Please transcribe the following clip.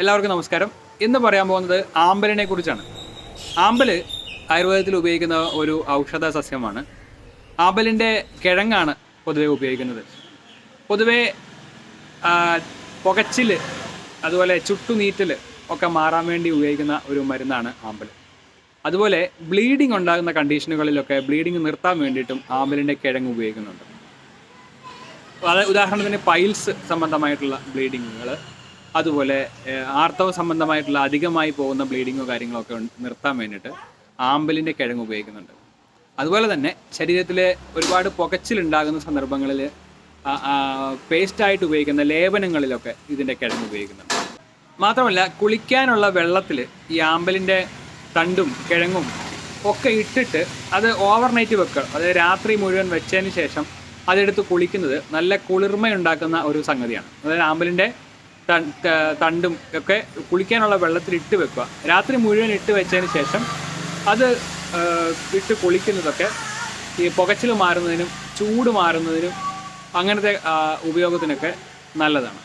എല്ലാവർക്കും നമസ്കാരം. ഇന്ന് പറയാൻ പോകുന്നത് ആമ്പലിനെ കുറിച്ചാണ്. ആമ്പൽ ആയുർവേദത്തിൽ ഉപയോഗിക്കുന്ന ഒരു ഔഷധ സസ്യമാണ്. ആമ്പലിന്റെ കിഴങ്ങാണ് പൊതുവെ ഉപയോഗിക്കുന്നത്. പൊതുവെ പുകച്ചിൽ അതുപോലെ ചുട്ടുനീറ്റൽ ഒക്കെ മാറാൻ വേണ്ടി ഉപയോഗിക്കുന്ന ഒരു മരുന്നാണ് ആമ്പൽ അതുപോലെ ബ്ലീഡിംഗ് ഉണ്ടാകുന്ന കണ്ടീഷനുകളിലൊക്കെ ബ്ലീഡിംഗ് നിർത്താൻ വേണ്ടിയിട്ടും ആമ്പലിന്റെ കിഴങ്ങ് ഉപയോഗിക്കുന്നുണ്ട്. അത് ഉദാഹരണത്തിന് പൈൽസ് സംബന്ധമായിട്ടുള്ള ബ്ലീഡിങ്ങുകൾ അതുപോലെ ആർത്തവ സംബന്ധമായിട്ടുള്ള അധികമായി പോകുന്ന ബ്ലീഡിങ്ങോ കാര്യങ്ങളോ ഒക്കെ ഉണ്ട്- നിർത്താൻ വേണ്ടിയിട്ട് ആമ്പലിന്റെ കിഴങ്ങ് ഉപയോഗിക്കുന്നുണ്ട്. അതുപോലെ തന്നെ ശരീരത്തിലെ ഒരുപാട് പുകച്ചിലുണ്ടാകുന്ന സന്ദർഭങ്ങളിൽ പേസ്റ്റായിട്ട് ഉപയോഗിക്കുന്ന ലേപനങ്ങളിലൊക്കെ ഇതിന്റെ കിഴങ്ങ് ഉപയോഗിക്കുന്നുണ്ട്. മാത്രമല്ല കുളിക്കാനുള്ള വെള്ളത്തിൽ ഈ ആമ്പലിന്റെ തണ്ടും കിഴങ്ങും ഒക്കെ ഇട്ടിട്ട് അത് ഓവർനൈറ്റ് വെക്കുക. അതായത് രാത്രി മുഴുവൻ വെച്ചതിന് ശേഷം അതെടുത്ത് കുളിക്കുന്നത് നല്ല കുളിർമയുണ്ടാക്കുന്ന ഒരു സംഗതിയാണ്. അതായത് ആമ്പലിന്റെ തണ്ടും ഒക്കെ കുളിക്കാനുള്ള വെള്ളത്തിൽ ഇട്ട് വെക്കുക. രാത്രി മുഴുവൻ ഇട്ട് വെച്ചതിന് ശേഷം അത് ഇട്ട് കുളിക്കുന്നതൊക്കെ ഈ പുകച്ചിൽ മാറുന്നതിനും ചൂട് മാറുന്നതിനും അങ്ങനത്തെ ഉപയോഗത്തിനൊക്കെ നല്ലതാണ്.